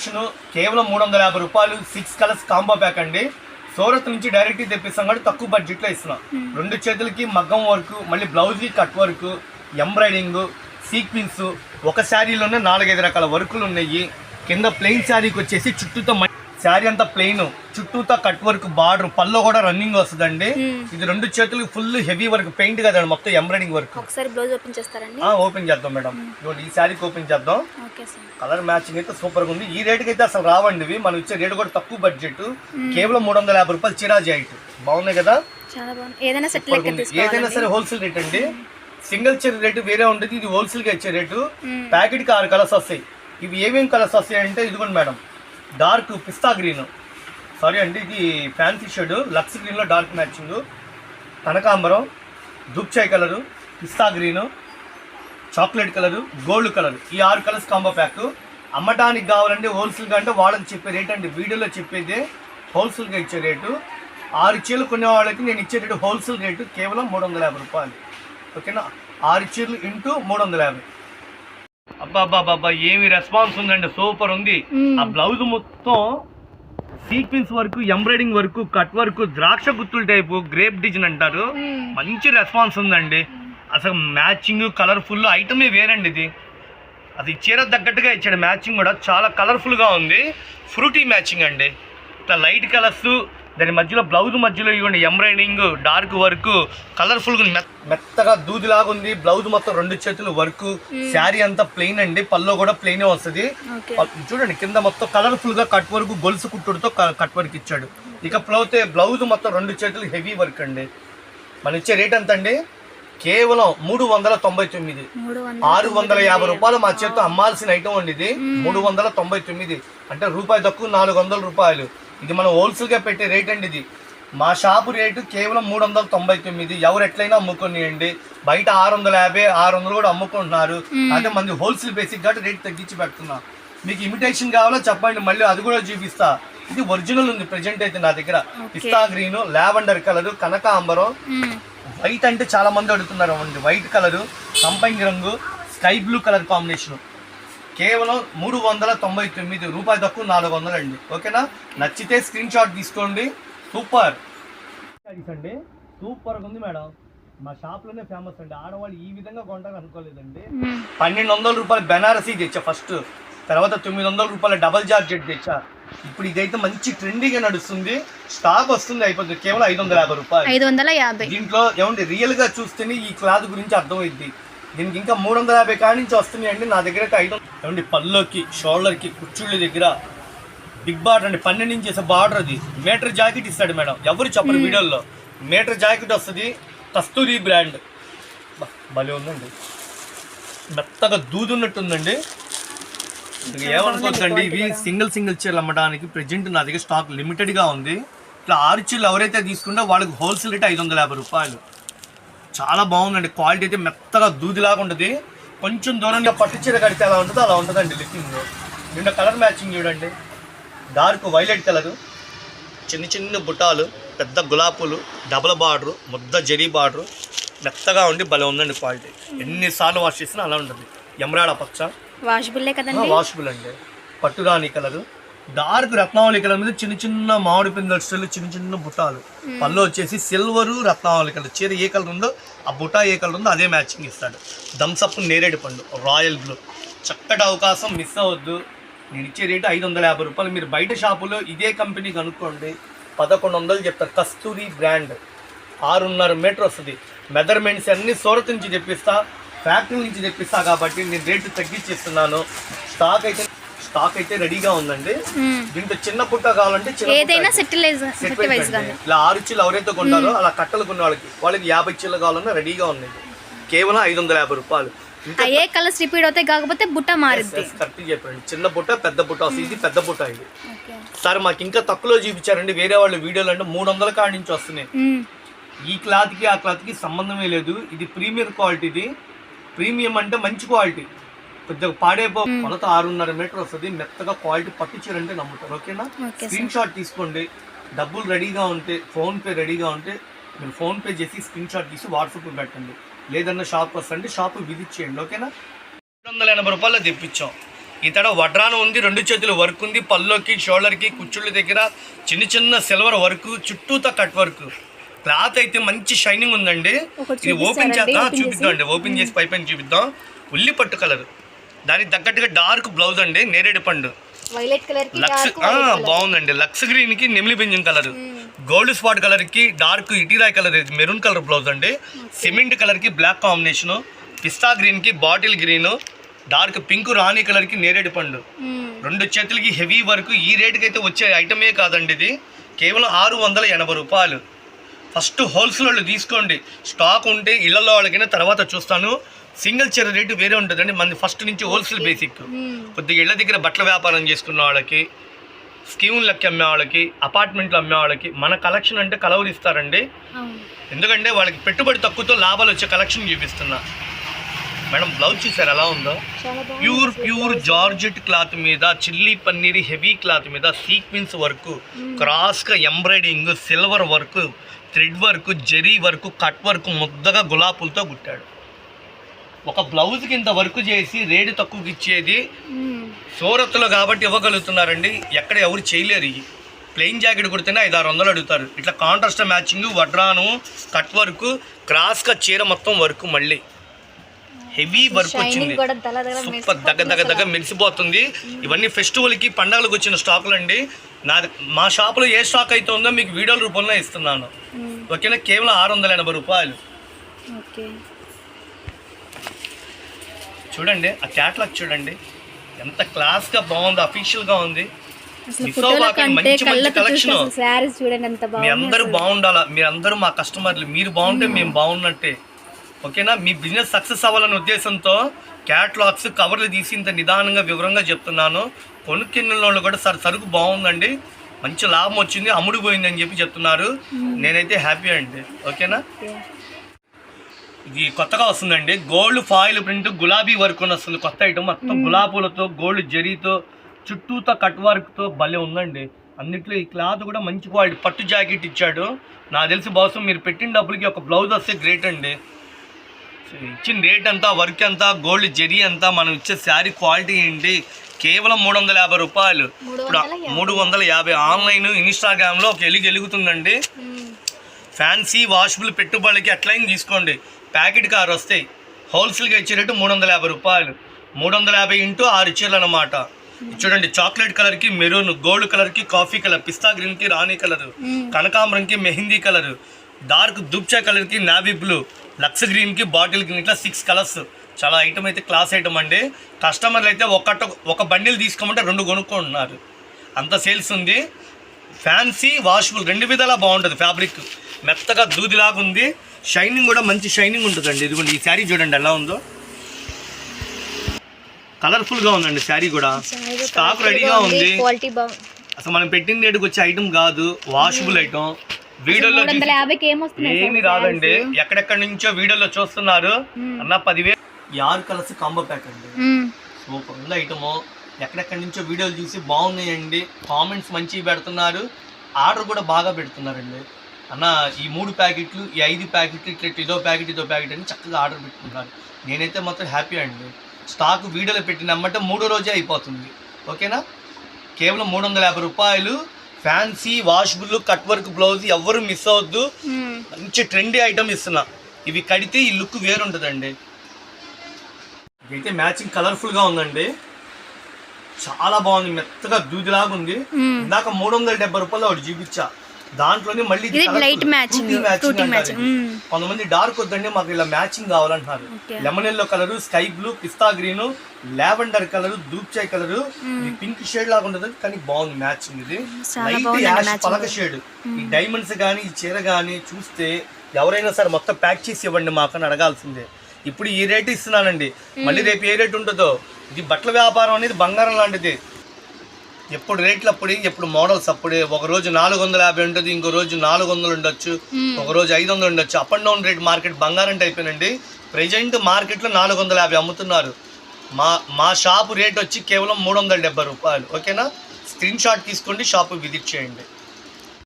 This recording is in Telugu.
కలెక్షన్ కేవలం మూడు వందల యాభై రూపాయలు సిక్స్ కలర్స్ కాంబో ప్యాక్ అండి. సూరత్ నుంచి డైరెక్ట్ తెప్పిస్తాం కాబట్టి తక్కువ బడ్జెట్లో ఇస్తున్నాం. రెండు చేతులకి మగ్గం వర్క్ మళ్ళీ బ్లౌజ్కి కట్ వర్క్ ఎంబ్రాయిడింగ్ సీక్వెన్స్ ఒక శారీలోనే నాలుగైదు రకాల వర్కులు ఉన్నాయి. కింద ప్లెయిన్ శారీకి వచ్చేసి చుట్టూతో శారీ అంతా ప్లెయిన్ చుట్టూతో కట్ వర్క్ బార్డర్ పల్లో కూడా రన్నింగ్ వస్తుందండి. ఇది రెండు చేతులకి ఫుల్ హెవీ వర్క్ పెయింట్ కదండి మొత్తం ఎంబ్రాయిడింగ్ వర్క్ ఒకసారి బ్లౌజ్ ఓపెన్ చేస్తారండి? ఓపెన్ చేద్దాం మేడం. ఇదిగోండి ఈ శారీకి ఓపెన్ చేద్దాం. కలర్ మ్యాచింగ్ అయితే సూపర్గా ఉంది. ఈ రేటుకి అయితే అసలు రావండి ఇవి. మనం ఇచ్చే రేటు కూడా తక్కువ బడ్జెట్ కేవలం మూడు వందల యాభై రూపాయలు చిరాజీ ఐట్ బాగున్నాయి కదా? ఏదైనా సరే హోల్సేల్ రేట్ అండి. సింగిల్ చీర రేటు వేరే ఉంటుంది ఇది హోల్సేల్గా ఇచ్చే రేటు ప్యాకెట్కి ఆరు కలర్స్ వస్తాయి. ఇవి ఏమేం కలర్స్ వస్తాయి అంటే ఇదిగోండి madam. Dark pista green sorry అండి ఇది ఫ్యాన్సీ షేడ్ లక్స్ గ్రీన్లో డార్క్ మ్యాచింగ్ కనకాంబరం దుప్చాయ్ colour pista green chocolate colour gold colour ఈ ఆరు కలర్స్ కాంబో ప్యాక్ అమ్మటానికి కావాలంటే హోల్సేల్గా అంటే వాళ్ళకి చెప్పే రేట్ అండి. వీడియోలో చెప్పేదే హోల్సేల్గా ఇచ్చే రేటు ఆరు చీరలు కొనే వాళ్ళకి నేను ఇచ్చే రేటు హోల్సేల్ రేటు కేవలం మూడు వందల యాభై రూపాయలు. ఓకేనా ఆరు చీరలు ఇంటూ మూడు వందల యాభై. అబ్బా అబ్బా అబ్బా, అబ్బా ఏమి రెస్పాన్స్ ఉందండి సూపర్ ఉంది. ఆ బ్లౌజ్ మొత్తం sequence work embroidering work cut work ద్రాక్ష గుత్తుల టైపు గ్రేప్ డిజైన్ అంటారు. మంచి రెస్పాన్స్ ఉందండి. అసలు మ్యాచింగ్ కలర్ఫుల్ ఐటమే వేరండి ఇది. అది చీర తగ్గట్టుగా ఇచ్చాడు మ్యాచింగ్ కూడా. చాలా కలర్ఫుల్గా ఉంది. ఫ్రూటీ మ్యాచింగ్ అండి. ఇట్లా లైట్ కలర్స్ దాని మధ్యలో బ్లౌజ్ మధ్యలో ఇవ్వండి ఎంబ్రాయిడింగ్ డార్క్ వర్క్ కలర్ఫుల్గా మెత్తగా దూదిలాగా ఉంది. బ్లౌజ్ మొత్తం రెండు చేతులు వర్క్ శారీ అంతా ప్లెయిన్ అండి. పల్లో కూడా ప్లెయినే వస్తుంది. చూడండి కింద మొత్తం కలర్ఫుల్గా కట్ వర్క్ గొలుసు కుట్టుడుతో కట్ వర్క్ ఇచ్చాడు. ఇక ప్లౌతే బ్లౌజ్ మొత్తం రెండు చేతులు హెవీ వర్క్ అండి. మన ఇచ్చే రేట్ ఎంత అండి కేవలం మూడు వందల తొంభై తొమ్మిది. ఆరు వందల యాభై రూపాయలు మా చేతితో అమ్మాల్సిన ఐటమ్ అండి ఇది. మూడు వందల తొంభై తొమ్మిది. అంటే రూపాయి తక్కువ నాలుగు వందల రూపాయలు. ఇది మనం హోల్సేల్గా పెట్టే రేట్ అండి ఇది. మా షాపు రేటు కేవలం మూడు వందల తొంభై తొమ్మిది. ఎవరు ఎట్లయినా అమ్ముకొనియండి. బయట ఆరు వందల యాభై ఆరు వందలు కూడా అమ్ముకుంటున్నారు. అదే మంది హోల్సేల్ బేసిక్ కాబట్టి రేట్ తగ్గించి పెడుతున్నా. మీకు ఇమిటేషన్ కావాలో చెప్పండి. మళ్ళీ అది కూడా చూపిస్తా. ఇది ఒరిజినల్ ఉంది ప్రెజెంట్ అయితే నా దగ్గర. పిస్తా గ్రీన్ లావెండర్ కలర్ కనకాంబరం. వైట్ అంటే చాలా మంది అడుగుతున్నారు అండి వైట్ కలరు సంపంగి రంగు స్కై బ్లూ కలర్ కాంబినేషన్ కేవలం మూడు వందల తొంభై తొమ్మిది రూపాయలు తక్కువ నాలుగు వందలు అండి ఓకేనా? నచ్చితే స్క్రీన్ షాట్ తీసుకోండి. సూపర్! అండి సూపర్ ఉంది మేడం. మా షాప్లోనే ఫేమస్ అండి. ఆడవాళ్ళు ఈ విధంగా కొంటారు అనుకోలేదండి. పన్నెండు వందల రూపాయలు బెనారసీ తెచ్చా ఫస్ట్. తర్వాత తొమ్మిది వందల రూపాయల డబల్ జార్జెట్ తెచ్చా. ఇప్పుడు ఇదైతే మంచి ట్రెండీగా నడుస్తుంది. స్టాక్ వస్తుంది అయిపోతుంది. కేవలం ఐదు వందల యాభై రూపాయలు. ఐదు వందల యాభై. దీంట్లో ఏమంటే రియల్గా చూస్తేనే ఈ క్లాత్ గురించి అర్థమైంది దీనికి ఇంకా మూడు వందల యాభై కాడి నుంచి వస్తున్నాయి అండి నా దగ్గర అయితే ఐదు ఏమండి పల్లోకి షోల్డర్కి కుర్చీళ్ళ దగ్గర బిగ్ బార్డర్ అండి. పన్నెండు ఇంచెస్ బార్డర్ అది. మీటర్ జాకెట్ ఇస్తాడు మేడం. ఎవరు చెప్పరు వీడియోలో మీటర్ జాకెట్ వస్తుంది. కస్తూరి బ్రాండ్. భలే ఉందండి. మెత్తగా దూదున్నట్టుందండి. ఇది ఏమనుకోవద్దండి ఇవి సింగిల్ సింగిల్ చీరలు అమ్మడానికి ప్రెజెంట్ నా దగ్గర స్టాక్ లిమిటెడ్గా ఉంది. ఇట్లా ఆరు చీరలు ఎవరైతే తీసుకుంటే వాళ్ళకి హోల్సేల్ రేట్ ఐదు వందల యాభై రూపాయలు. చాలా బాగుందండి. క్వాలిటీ అయితే మెత్తగా దూదిలాగా ఉంటుంది. కొంచెం దూరంగా పట్టు చీర కడితే అలా ఉంటుందో అలా ఉంటుందండి లిఫ్టింగ్ నిన్న కలర్ మ్యాచింగ్ చూడండి. Dark violet colour. చిన్న చిన్న బుటాలు పెద్ద గులాబీలు డబల్ బార్డరు ముద్ద జరీ బార్డరు. మెత్తగా ఉండి భలే ఉందండి క్వాలిటీ. ఎన్నిసార్లు వాష్ చేసినా అలా ఉంటుంది. ఎమరాడ పచ్చ. వాషబుల్లే కదండి? వాషబుల్ అండి. పట్టురాని కలరు. డార్క్ రత్నావళి కలర్ మీద చిన్న చిన్న మామిడి పిందెల స్టైల్ చిన్న చిన్న బుట్టాలు. పళ్ళు వచ్చేసి సిల్వరు రత్నావళి కలర్ చీర ఏ కలర్ ఉందో ఆ బుటా ఏ కలర్ ఉందో అదే మ్యాచింగ్ ఇస్తాడు. థమ్సప్ నేరేడు పండు రాయల్ బ్లూ చక్కటి అవకాశం మిస్ అవ్వద్దు. నేను ఇచ్చే రేటు ఐదు వందల యాభై రూపాయలు. మీరు బయట షాపులో ఇదే కంపెనీ కనుక్కోండి. పదకొండు వందలు చెప్తారు కస్తూరి బ్రాండ్. ఆరున్నర మీటర్ వస్తుంది. మెజర్మెంట్స్ అన్ని సూరత్ నుంచి తెప్పిస్తా ఫ్యాక్టరీ నుంచి తెప్పిస్తా కాబట్టి నేను రేటు తగ్గించేస్తున్నాను. స్టాక్ అయితే స్టాక్ అయితే రెడీగా ఉందండి. దీంట్లో చిన్న పుట్ట కావాలంటే ఏదైనా ఇలా ఆరు చీలు ఎవరైతే కొంటారో అలా కట్టలు కొన్న వాళ్ళకి వాళ్ళకి యాభై చీలు కావాలన్నా రెడీగా ఉన్నాయి. కేవలం ఐదు వందల యాభై రూపాయలు. అయ్యే కలర్స్ రిపీట్ అవుతాయి కాకపోతే బుట్ట మారిద్ది. కరెక్ట్ చెప్పండి చిన్న బుట్ట పెద్ద బుట్ట వస్తుంది ఇది పెద్ద బుట్ట ఇది. సార్ మాకు ఇంకా తక్కువలో చూపించారండి. వేరే వాళ్ళ వీడియోలు అంటే మూడు వందల కాడి నుంచి వస్తున్నాయి. ఈ క్లాత్కి ఆ క్లాత్కి సంబంధమే లేదు. ఇది ప్రీమియం క్వాలిటీది. ప్రీమియం అంటే మంచి క్వాలిటీ. కొద్దిగా పాడైపో కొలత ఆరున్నర మీటర్ వస్తుంది మెత్తగా క్వాలిటీ పట్టు చీర అంటే నమ్ముతారు ఓకేనా? ఓకే స్క్రీన్ షాట్ తీసుకోండి. డబ్బులు రెడీగా ఉంటే ఫోన్ పే రెడీగా ఉంటే మీరు ఫోన్ పే చేసి స్క్రీన్ షాట్ తీసి వాట్సాప్ పెట్టండి. లేదన్నా షాప్ వస్తుంటే షాప్ విజిట్ చేయండి ఓకేనా? రెండు వందల ఎనభై రూపాయలు తెప్పించాం. ఈ తడ వడ్రానం ఉంది రెండు చేతులు వర్క్ ఉంది పల్లోకి షోల్డర్కి కుచ్చుళ్ళ దగ్గర చిన్న చిన్న సిల్వర్ వర్క్ చుట్టూతో కట్ వర్క్. క్లాత్ అయితే మంచి షైనింగ్ ఉందండి. ఇది ఓపెన్ చేద్దాం చూపిద్దాం ఓపెన్ చేసి పై పైన చూపిద్దాం. ఉల్లి పట్టు కలర్. దానికి తగ్గట్టుగా డార్క్ బ్లౌజ్ అండి నేరేడు పండు. వైలెట్ కలర్కి లక్స్. బాగుందండి. లక్స్ గ్రీన్కి నెమిలి పింజం కలర్. గోల్డ్ స్పాట్ కలర్కి డార్క్ ఇటీరాయ్ కలర్ మెరూన్ కలర్ బ్లౌజ్ అండి. సిమెంట్ కలర్కి బ్లాక్ కాంబినేషన్. పిస్తా గ్రీన్కి బాటిల్ గ్రీన్. డార్క్ పింక్ రాణి కలర్కి నేరేడు పండు. రెండు చేతులకి హెవీ వర్క్. ఈ రేటుకి అయితే వచ్చే ఐటమే కాదండి ఇది. కేవలం ఆరు వందల ఎనభై రూపాయలు. ఫస్ట్ హోల్సేల్ వాళ్ళు తీసుకోండి. స్టాక్ ఉంటే ఇళ్ళలో వాళ్ళకైనా తర్వాత చూస్తాను. సింగిల్ చీర రేటు వేరే ఉంటుందండి. మన ఫస్ట్ నుంచి హోల్సేల్ బేసిక్. మ్మ్. కొద్దిగా ఇళ్ళ దగ్గర బట్టల వ్యాపారం చేసుకున్న వాళ్ళకి స్కీములకి అమ్మే వాళ్ళకి అపార్ట్మెంట్లు అమ్మే వాళ్ళకి మన కలెక్షన్ అంటే కలవలు ఇస్తారండి అవును. ఎందుకంటే వాళ్ళకి పెట్టుబడి తక్కువతో లాభాలు వచ్చే కలెక్షన్ చూపిస్తున్నా. మేడం బ్లౌజ్ చూసారు? ఎలా ఉందో? ప్యూర్ ప్యూర్ జార్జెట్ క్లాత్ మీద చిల్లీ పన్నీర్ హెవీ క్లాత్ మీద సీక్వెన్స్ వర్క్ క్రాస్గా embroidering silver work thread work zari work cut work ముద్దగా గులాపులతో కుట్టాడు. ఒక బ్లౌజ్కి ఇంత వర్క్ చేసి రేటు తక్కువకి ఇచ్చేది. సూరత్లో కాబట్టి ఇవ్వగలుగుతున్నారండి. ఎక్కడ ఎవరు చేయలేరు. ప్లెయిన్ జాకెట్ కుడితేనే ఐదు ఆరు వందలు అడుగుతారు. ఇట్లా కాంట్రాస్ట్ మ్యాచింగ్ వడ్రాను కట్ వర్క్ క్రాస్గా చీర మొత్తం వర్క్ మళ్ళీ. హెవీ వర్క్ వచ్చింది. సూపర్ దగ్గర దగ్గర దగ్గర మెరిసిపోతుంది. ఇవన్నీ ఫెస్టివల్కి పండగలకు వచ్చిన స్టాకులు అండి నాది మా షాపులో ఏ స్టాక్ అయితే ఉందో మీకు వీడియోల రూపంలో ఇస్తున్నాను. ఓకేనా? కేవలం ఆరు వందల ఎనభై రూపాయలు. ఓకే. చూడండి ఆ క్యాట్లాగ్ చూడండి. ఎంత క్లాస్గా బాగుంది అఫీషియల్గా ఉంది. మీ బాగుంది అందరూ బాగుండాలా? మీరందరూ మా కస్టమర్లు మీరు బాగుంటే మేము బాగున్నట్టే. ఓకేనా? మీ బిజినెస్ సక్సెస్ అవ్వాలనే ఉద్దేశంతో క్యాట్లాగ్స్ కవర్లు తీసి ఇంత నిదానంగా వివరంగా చెప్తున్నాను. కొనుక్కిన్న వాళ్ళు కూడా సార్ సరుకు బాగుందండి. మంచి లాభం వచ్చింది అమ్ముడు పోయిందని చెప్పి చెప్తున్నారు. నేనైతే హ్యాపీ అండి. ఓకేనా? ఓకే. ఇది కొత్తగా వస్తుందండి. గోల్డ్ ఫాయిల్ ప్రింట్ గులాబీ వర్క్ అని వస్తుంది. కొత్త ఐటమ్ మొత్తం గులాబీలతో గోల్డ్ జరీతో చుట్టూతో కట్ వర్క్తో భలే ఉందండి. అన్నిట్లో ఈ క్లాత్ కూడా మంచి క్వాలిటీ. పట్టు జాకెట్ ఇచ్చాడు. నాకు తెలిసి బహుశా మీరు పెట్టిన డబ్బులకి ఒక బ్లౌజ్ వస్తే గ్రేట్ అండి. ఇచ్చిన రేట్ అంతా వర్క్ అంతా గోల్డ్ జరీ అంతా మనం ఇచ్చే శారీ క్వాలిటీ ఏంటి? కేవలం మూడు వందల యాభై రూపాయలు. ఇప్పుడు. మూడు వందల యాభై ఆన్లైన్ ఇన్స్టాగ్రామ్లో ఒక ఎలుగు ఎలుగుతుందండి. ఫ్యాన్సీ వాషబుల్ పెట్టుబడికి అట్లయిన తీసుకోండి. ప్యాకెట్ కారు వస్తాయి హోల్సేల్గా ఇచ్చే రేటు మూడు వందల యాభై రూపాయలు. మూడు వందల యాభై ఇంటూ ఆరు చీరలు అనమాట చూడండి చాక్లెట్ కలర్కి మెరూన్ గోల్డ్ కలర్కి కాఫీ కలర్ పిస్తా గ్రీన్కి రాణి కలర్. కనకాంబరంకి మెహందీ కలర్ డార్క్ దుబ్చా కలర్కి నావీ బ్లూ లక్స్ గ్రీన్కి బాటిల్ గ్రీన్ ఇట్లా సిక్స్ కలర్స్ చాలా ఐటమ్ అయితే క్లాస్ ఐటమ్ అండి. కస్టమర్లు అయితే ఒకట ఒక బండిల్ తీసుకోమంటే రెండు కొనుక్కుంటున్నారు. అంత సేల్స్ ఉంది. ఫ్యాన్సీ వాషబుల్ రెండు విధాలా బాగుంటుంది ఫ్యాబ్రిక్ మెత్తగా దూదిలాగా ఉంది. షైనింగ్ కూడా మంచి షైనింగ్ ఉంటుందండి. ఇదిగోండి ఈ శారీ చూడండి ఎలా ఉందో. కలర్ఫుల్గా ఉందండి శారీ కూడా. స్టాక్ రెడీగా గా ఉంది. అసలు మనం పెట్టిన రేటుకి వచ్చే ఐటమ్ కాదు. వాషబుల్ ఐటమ్ వీడియోలో ఏమి రాదండి. ఎక్కడెక్కడి నుంచో వీడియోలో చూస్తున్నారు. మ్మ్. అన్న పదివేలు ఆరు కలర్స్ కాంబో ప్యాక్ అండి. సూపర్ ఉంది ఐటము ఎక్కడెక్కడి నుంచో వీడియోలు చూసి బాగున్నాయండి. కామెంట్స్ మంచివి పెడుతున్నారు. ఆర్డర్ కూడా బాగా పెడుతున్నారండి. అన్న ఈ మూడు ప్యాకెట్లు ఈ ఐదు ప్యాకెట్లు ఇట్లా ఇదో ప్యాకెట్ ఇదో ప్యాకెట్ అని చక్కగా ఆర్డర్ పెట్టుకున్నారు నేనైతే మాత్రం హ్యాపీ అండి. స్టాక్ వీడియోలో పెట్టినమ్మంటే మూడో రోజే అయిపోతుంది. ఓకేనా? కేవలం మూడు వందల యాభై రూపాయలు. Fancy washable cut work blouse ఎవ్వరు మిస్ అవ్వద్దు. మ్మ్. మంచి ట్రెండీ ఐటమ్ ఇస్తున్నా. ఇవి కడితే ఈ లుక్ వేరుంటుందండి. ఇదైతే మ్యాచింగ్ కలర్ఫుల్గా ఉందండి. చాలా బాగుంది. మెత్తగా దూదిలాగా ఉంది. ఇందాక మూడు వందల డెబ్బై రూపాయలు ఒకటి చూపించా. దాంట్లోనే మళ్ళీ. మ్మ్. కొంతమంది డార్క్ వద్దండి మాకు ఇలా మ్యాచింగ్ కావాలంటున్నారు. Lemon yellow colour sky blue pista green lavender colour దూప్చాయ్ colour pink shade లాగా ఉంటుంది కానీ బాగుంది మ్యాచింగ్ ఇది. Light ash. పలక షేడ్ ఈ డైమండ్స్ కానీ ఈ చీర కానీ చూస్తే ఎవరైనా సరే మొత్తం ప్యాక్ చేసి ఇవ్వండి మాకు అని అడగాల్సిందే. ఇప్పుడు ఈ రేట్ ఇస్తున్నానండి. మళ్ళీ రేపు ఏ రేట్ ఉంటుందో? ఇది బట్టల వ్యాపారం అనేది బంగారం లాంటిది. ఎప్పుడు రేట్లు అప్పుడే ఎప్పుడు మోడల్స్ అప్పుడే ఒక రోజు నాలుగు వందల యాభై ఉంటుంది ఇంకో రోజు నాలుగు వందలు ఉండొచ్చు ఒక రోజు ఐదు వందలు ఉండొచ్చు. Up and down rate market బంగారం అయిపోయినండి ప్రజెంట్ మార్కెట్లో నాలుగు వందల యాభై అమ్ముతున్నారు. మా మా షాపు రేట్ వచ్చి కేవలం మూడు వందల డెబ్బై రూపాయలు. ఓకేనా స్క్రీన్ షాట్ తీసుకోండి షాపు విజిట్ చేయండి.